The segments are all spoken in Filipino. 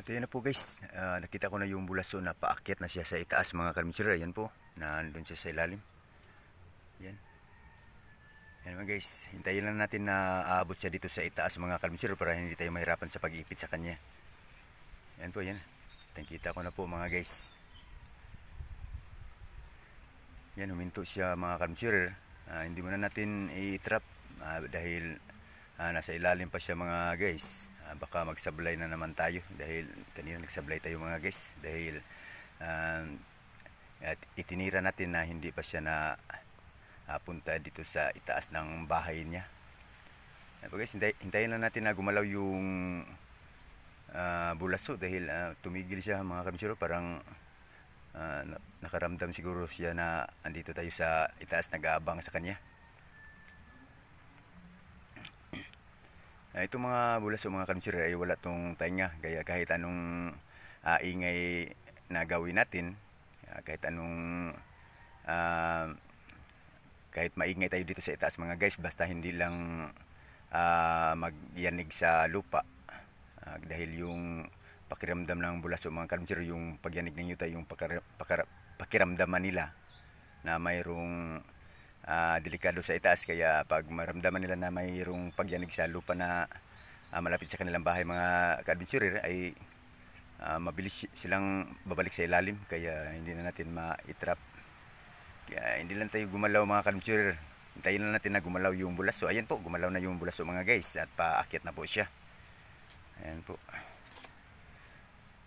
At yun na po guys, Ah, nakita ko na yung bulaso na paakyat na siya sa itaas mga kalmisira. Yan po, nandun siya sa ilalim. Yan. Yan mga guys, hintayin lang natin na aabot siya dito sa itaas mga kalmisira para hindi tayo mahirapan sa pag-ipit sa kanya. Yan po, yan. Tangkita ko na po mga guys. Yan, huminto siya mga kalmisira. Ah, hindi mo na natin i-trap ah, dahil ah, nasa ilalim pa siya mga guys. Ah, baka magsablay na naman tayo dahil kanina nagsablay tayo mga guys dahil ah, at itinira natin na hindi pa siya na ah, punta dito sa itaas ng bahay niya. Po guys, hintay, hintayin lang natin na gumalaw yung ah, bulaso dahil ah, tumigil siya mga kamisiro parang ah, na- nakaramdam siguro siya na andito tayo sa itaas nag-aabang sa kanya. Ah, itong mga bulas o mga kansir ay wala tong tainga. Kaya kahit anong ah, ingay na gawin natin, ah, kahit anong ah, kahit maingay tayo dito sa itaas mga guys, basta hindi lang ah, magyanig sa lupa. Ah, dahil yung pakiramdam ng bulas o mga kansir, yung pagyanig ng yuta, yung pakara, pakara, pakiramdaman nila na mayroong ah, delikado sa itaas kaya pag maramdaman nila na mayroong pagyanig sa lupa na ah, malapit sa kanilang bahay mga ka-adventurer ay ah, mabilis si- silang babalik sa ilalim kaya hindi na natin ma-trap kaya hindi lang tayo gumalaw mga ka-adventurer. Hintayin lang natin na gumalaw yung bulaso. Ayan po gumalaw na yung bulaso mga guys at paakyat na po siya. Ayan po.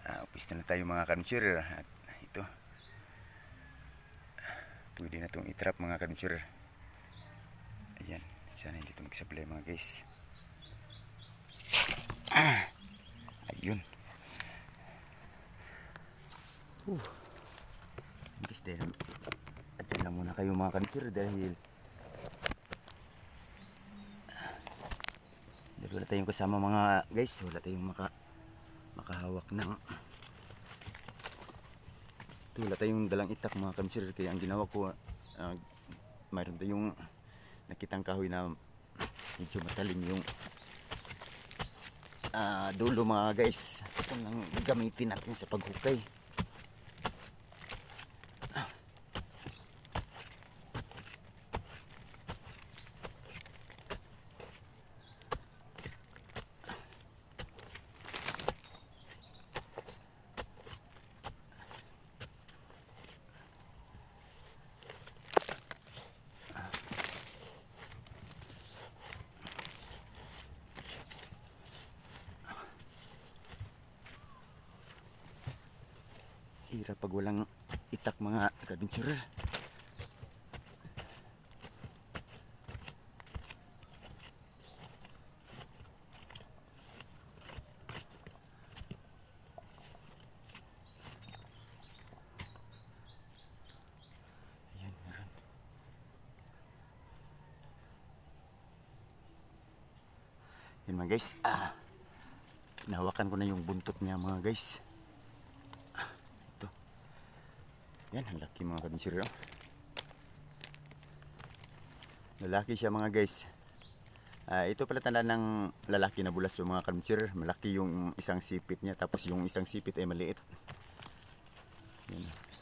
Uh, upista na tayo mga ka-adventurer. At ito pwede na itong itrap mga kadensure ayan. Sana hindi ito magsablay mga guys. Ah, ayun. Uh. guys dahil atyan lang muna kayo mga kadensure dahil dahil wala tayong kasama mga guys. Wala tayong maka makahawak ng ito, wala tayong dalang itak mga kamsir kaya ang ginawa ko ah, mayroon tayong nakitang kahoy na medyo matalim yung ah, dulo mga guys. Ito lang gamitin natin sa paghukay hirap pag walang itak mga meron. Yan mga guys. Ah, nahawakan ko na yung buntot niya mga guys. Ito. Yan, ang laki mga kabinsir. Oh. Lalaki siya mga guys. Ah, ito pala tanda ng lalaki na bulas yung mga kabinsir. Malaki yung isang sipit niya tapos yung isang sipit ay maliit. Yan.